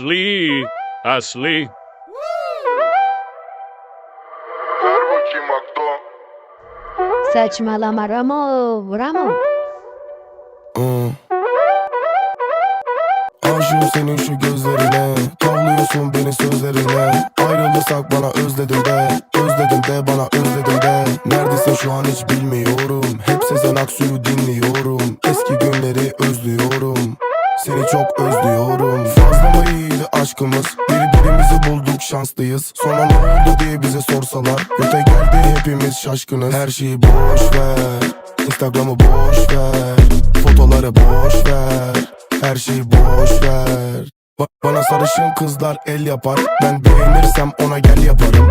Asli, Asli. Ver bakayım Akdo. Saçmalama Ramo, Ramo. Hmm. Aşığım senin şu gözlerine Tavlıyorsun beni sözlerine Ayrılırsak bana özledim de Özledim de bana özledim de Neredesin şu an hiç bilmiyorum Hep Sezen Aksu'yu dinliyorum Eski günleri özlüyorum Seni çok özlüyorum. Fazla mı iyiydi aşkımız? Birbirimizi bulduk şanslıyız. Sonra ne oldu diye bize sorsalar. Göte geldi hepimiz şaşkınız. Her şeyi boş ver. Instagram'ı boş ver. Fotoları boş ver. Her şeyi boş ver. Ba- Bana sarışın kızlar el yapar. Ben beğenirsem ona gel yaparım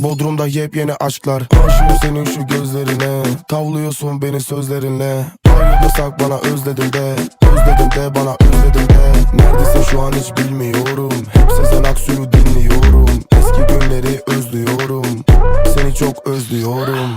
Bodrum'da yepyeni aşklar. Aşığım senin şu gözlerine. Tavlıyorsun beni sözlerinle. Ayrılırsak bana özledim de. Özledim de bana özledim de. Neredesin şu an hiç bilmiyorum. Hep Sezen Aksu'yu dinliyorum. Eski günleri özlüyorum. Seni çok özlüyorum